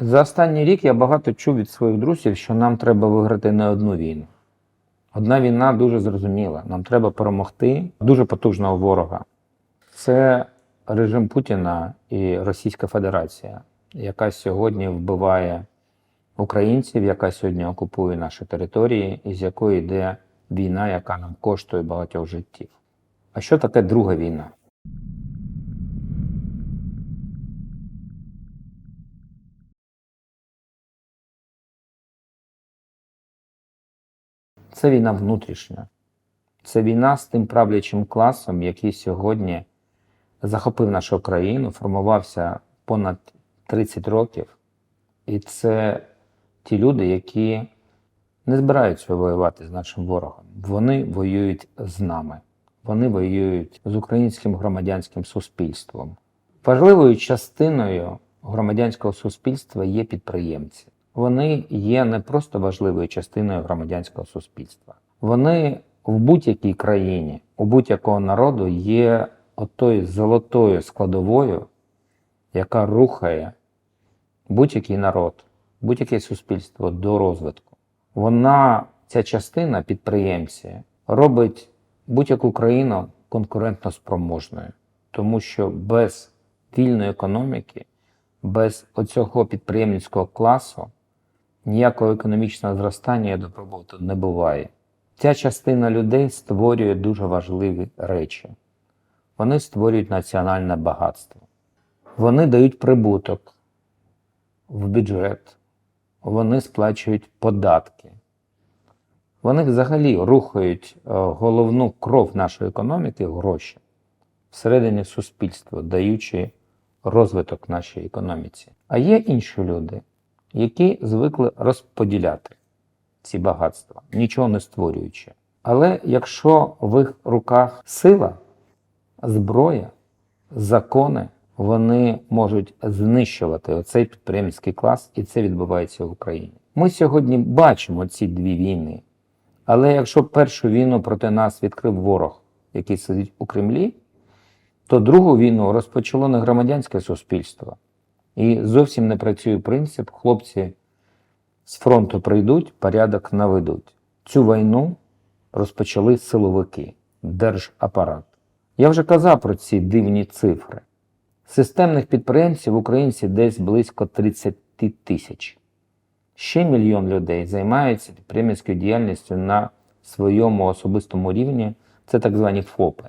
За останній рік я багато чув від своїх друзів, що нам треба виграти не одну війну. Одна війна дуже зрозуміла. Нам треба перемогти дуже потужного ворога. Це режим Путіна і Російська Федерація, яка сьогодні вбиває українців, яка сьогодні окупує наші території, і з якої йде війна, яка нам коштує багатьох життів. А що таке друга війна? Це війна внутрішня. Це війна з тим правлячим класом, який сьогодні захопив нашу країну, формувався понад 30 років. І це ті люди, які не збираються воювати з нашим ворогом. Вони воюють з нами. Вони воюють з українським громадянським суспільством. Важливою частиною громадянського суспільства є підприємці. Вони є не просто важливою частиною громадянського суспільства. Вони в будь-якій країні, у будь-якого народу є отою золотою складовою, яка рухає будь-який народ, будь-яке суспільство до розвитку. Вона, ця частина підприємці, робить будь-яку країну конкурентно спроможною, тому що без вільної економіки, без оцього підприємницького класу ніякого економічного зростання і добробуту не буває. Ця частина людей створює дуже важливі речі. Вони створюють національне багатство. Вони дають прибуток в бюджет, вони сплачують податки. Вони взагалі рухають е, головну кров нашої економіки гроші всередині суспільства, даючи розвиток нашій економіці. А є інші люди, які звикли розподіляти ці багатства, нічого не створюючи. Але якщо в їх руках сила, зброя, закони, вони можуть знищувати оцей підприємницький клас, і це відбувається в Україні. Ми сьогодні бачимо ці дві війни. Але якщо першу війну проти нас відкрив ворог, який сидить у Кремлі, то другу війну розпочало не громадянське суспільство. І зовсім не працює принцип, хлопці з фронту прийдуть, порядок наведуть. Цю війну розпочали силовики, держапарат. Я вже казав про ці дивні цифри. Системних підприємців в українці десь близько 30 тисяч. Ще мільйон людей займаються підприємницькою діяльністю на своєму особистому рівні, це так звані ФОПи.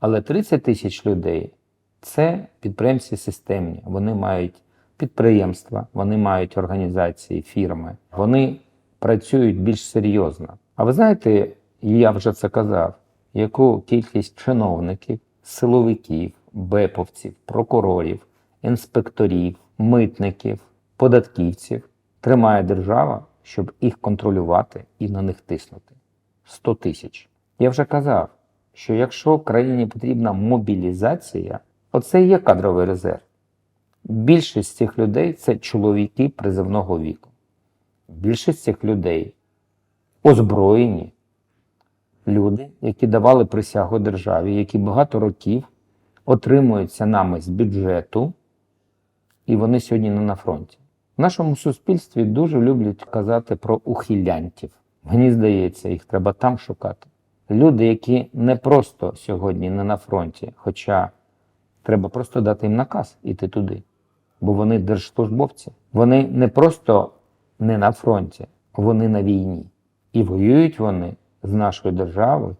Але 30 тисяч людей це підприємці системні. Вони мають підприємства, вони мають організації, фірми, вони працюють більш серйозно. А ви знаєте, я вже це казав, яку кількість чиновників, силовиків, беповців, прокурорів, інспекторів, митників, податківців тримає держава, щоб їх контролювати і на них тиснути? 100 тисяч. Я вже казав, що якщо країні потрібна мобілізація, оце і є кадровий резерв. Більшість цих людей це чоловіки призивного віку. Більшість цих людей озброєні люди, які давали присягу державі, які багато років отримуються нами з бюджету, і вони сьогодні не на фронті. В нашому суспільстві дуже люблять казати про ухилянтів. Мені здається, їх треба там шукати. Люди, які не просто сьогодні не на фронті, хоча треба просто дати їм наказ іти туди, бо вони держслужбовці. Вони не просто не на фронті, вони на війні. І воюють вони з нашою державою,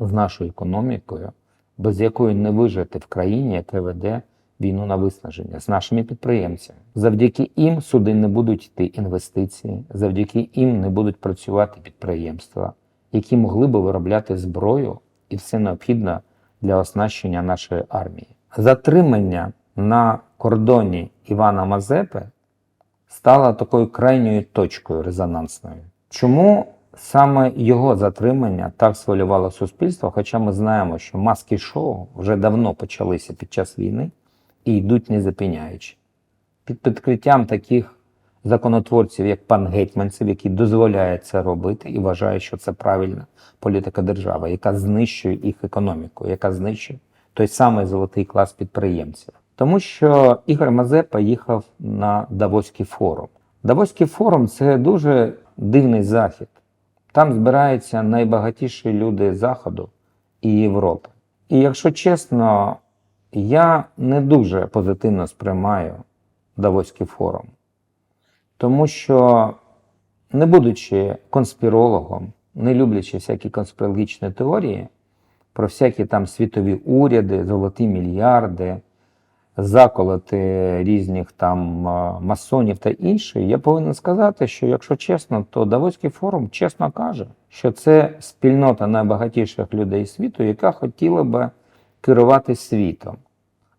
з нашою економікою, без якої не вижити в країні, яка веде війну на виснаження з нашими підприємцями. Завдяки їм сюди не будуть йти інвестиції, завдяки їм не будуть працювати підприємства, які могли би виробляти зброю і все необхідне для оснащення нашої армії. Затримання на кордоні Івана Мазепи стало такою крайньою точкою резонансною. Чому саме його затримання так свалювало суспільство? Хоча ми знаємо, що маски шоу вже давно почалися під час війни і йдуть не запиняючи. Під підкриттям таких законотворців, як пан Гетьманцев, який дозволяє це робити і вважає, що це правильна політика держави, яка знищує їх економіку, яка знищує той самий золотий клас підприємців. Тому що Ігор Мазепа їхав на Давоський форум. Давоський форум це дуже дивний захід. Там збираються найбагатіші люди Заходу і Європи. І якщо чесно, я не дуже позитивно сприймаю Давоський форум. Тому що, не будучи конспірологом, не люблячи всякі конспірологічні теорії про всякі там світові уряди, золоті мільярди, заколоти різних там е, масонів та інше, я повинен сказати, що якщо чесно, то Давоський форум чесно каже, що це спільнота найбагатіших людей світу, яка хотіла би керувати світом.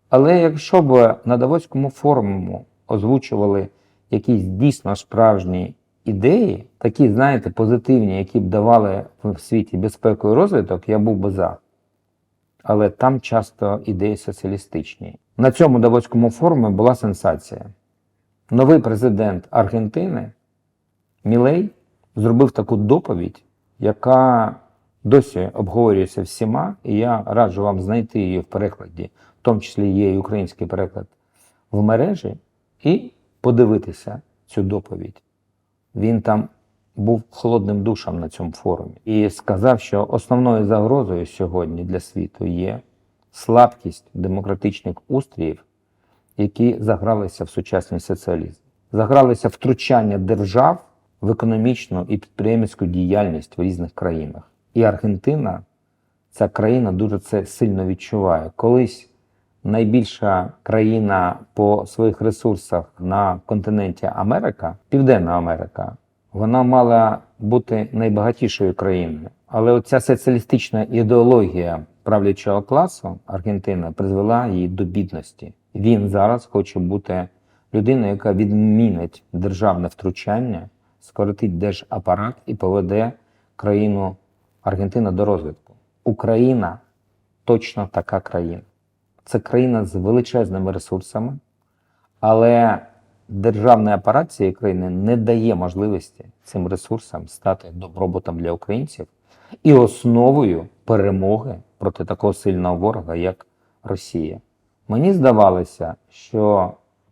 Але якщо б на Давоському форуму озвучували якісь дійсно справжні ідеї, такі, знаєте, позитивні, які б давали в світі безпеку і розвиток, я був би за. Але там часто ідеї соціалістичні. На цьому Давоському форумі була сенсація. Новий президент Аргентини Мілей зробив таку доповідь, яка досі обговорюється всіма, і я раджу вам знайти її в перекладі, в тому числі є і український переклад в мережі, і подивитися цю доповідь. Він там був холодним душем на цьому форумі і сказав, що основною загрозою сьогодні для світу є слабкість демократичних устріїв, які загралися в сучасний соціалізм, загралися втручання держав в економічну і підприємницьку діяльність в різних країнах. І Аргентина, ця країна дуже це сильно відчуває. Колись найбільша країна по своїх ресурсах на континенті Америка, Південна Америка, вона мала бути найбагатішою країною. Але оця соціалістична ідеологія правлячого класу Аргентини призвела її до бідності. Він зараз хоче бути людиною, яка відмінить державне втручання, скоротить держапарат і поведе країну Аргентина до розвитку. Україна точно така країна. Це країна з величезними ресурсами, але державний апарат цієї країни не дає можливості цим ресурсам стати добробутом для українців і основою перемоги проти такого сильного ворога, як Росія. Мені здавалося, що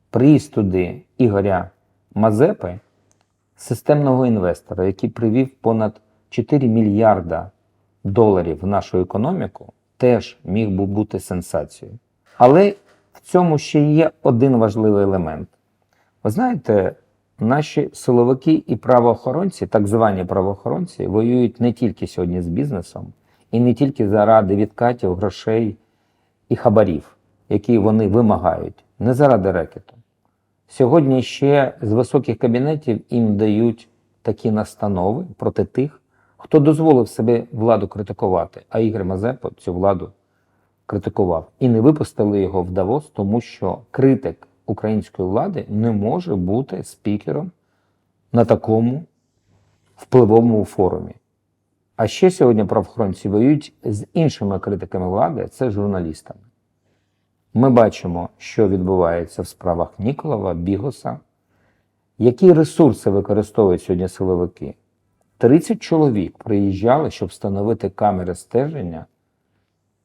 приїзд туди Ігоря Мазепи, системного інвестора, який привів понад 4 мільярда доларів в нашу економіку, теж міг би бути сенсацією. Але в цьому ще є один важливий елемент. Ви знаєте, наші силовики і правоохоронці, так звані правоохоронці, воюють не тільки сьогодні з бізнесом і не тільки заради відкатів, грошей і хабарів, які вони вимагають, не заради рекету. Сьогодні ще з високих кабінетів їм дають такі настанови проти тих, хто дозволив себе владу критикувати, а Ігор Мазепа цю владу критикував. І не випустили його в Давос, тому що критик української влади не може бути спікером на такому впливовому форумі. А ще сьогодні правоохоронці воюють з іншими критиками влади, це журналістами. Ми бачимо, що відбувається в справах Ніколова, Бігоса. Які ресурси використовують сьогодні силовики? 30 чоловік приїжджали, щоб встановити камери стеження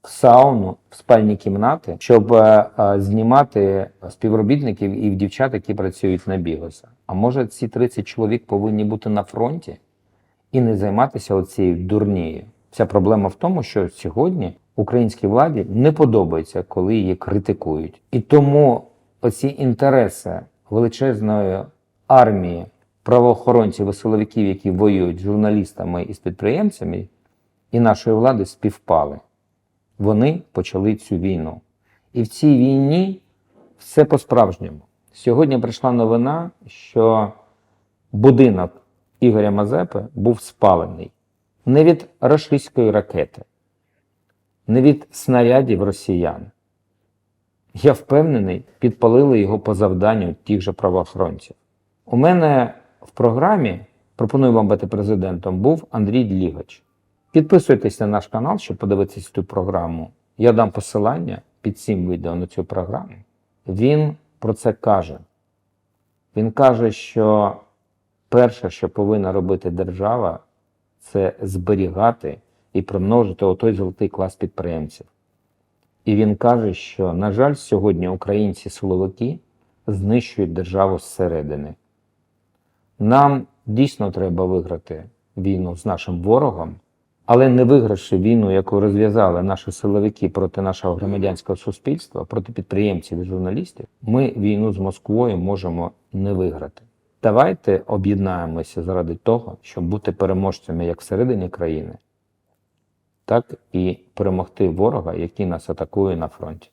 сауну, в спальні кімнати, щоб е, е, знімати співробітників і дівчат, які працюють на Бігоса. А може, ці 30 чоловік повинні бути на фронті і не займатися оцією дурнією? Вся проблема в тому, що сьогодні українській владі не подобається, коли її критикують. І тому оці інтереси величезної армії правоохоронців і силовиків, які воюють з журналістами і з підприємцями, і нашої влади співпали. Вони почали цю війну. І в цій війні все по-справжньому. Сьогодні прийшла новина, що будинок Ігоря Мазепи був спалений не від рашистської ракети, не від снарядів росіян. Я впевнений, підпалили його по завданню тих же правоохоронців. У мене в програмі пропоную вам бути президентом був Андрій Длігач. Підписуйтесь на наш канал, щоб подивитися цю програму. Я дам посилання під цим відео на цю програму. Він про це каже. Він каже, що перше, що повинна робити держава, це зберігати і примножити отой золотий клас підприємців. І він каже, що, на жаль, сьогодні українці-силовики знищують державу зсередини. Нам дійсно треба виграти війну з нашим ворогом, але не вигравши війну, яку розв'язали наші силовики проти нашого громадянського суспільства, проти підприємців і журналістів, ми війну з Москвою можемо не виграти. Давайте об'єднаємося заради того, щоб бути переможцями як всередині країни, так і перемогти ворога, який нас атакує на фронті.